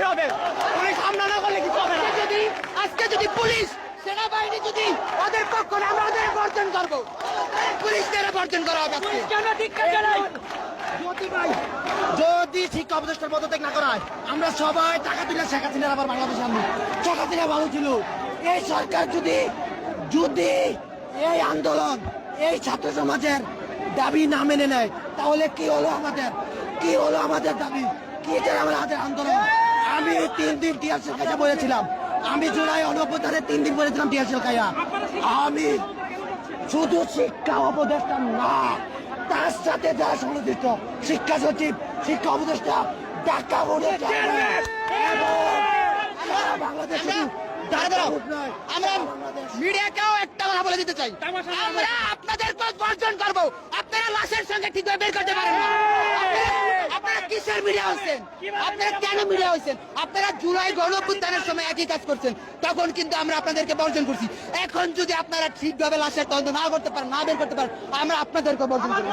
করতে হবে। পুলিশ হামলা না করলে কিছু হবে না? যদি আজকে যদি পুলিশ সেনাবাহিনী যদি ওদের পক্ষ আমরা ওদের বর্জন করব পুলিশদের বর্জন করা হবে যদি শিক্ষা উপদেষ্টার পদত্যাগ না করা হয়, আমরা সবাই টাকা তুলে শেখ হাসিনার আবার বাংলাদেশে আনব। শেখ হাসিনা ভালো ছিল। এই সরকার যদি যদি এই আন্দোলন এই ছাত্র সমাজের দাবি না মেনে নেয় তাহলে কি হলো আমাদের? কি হলো আমাদের দাবি? কি যে আমাদের আন্দোলন? তিন দিন টিয়ারশেল কাজে বলেছিলাম। আমি জুলাই অনভ্যুত্থানে তিন দিন বলেছিলাম আমি শুধু শিক্ষা উপদেষ্টা না তার সাথে যারা সংশ্লিষ্ট শিক্ষা সচিব শিক্ষা উপদেষ্টা ঢাকা বোর্ড আমরা মিডিয়াকেও একটা কথা বলে দিতে চাই। আমরা আপনাদের বর্জন করব। আপনারা লাশের সঙ্গে ঠিক বের করতে পারেন না আপনারা- আপনারা কিসের মিডিয়া হয়েছেন আপনারা কেন মিডিয়া হচ্ছেন আপনারা জুলাই গণঅভ্যুত্থানের সময় একই কাজ করছেন। তখন কিন্তু আমরা আপনাদেরকে বর্জন করছি। এখন যদি আপনারা ঠিকভাবে লাশের তদন্ত না করতে পারেন না বের করতে পারেন আমরা আপনাদেরকে বর্জন করব।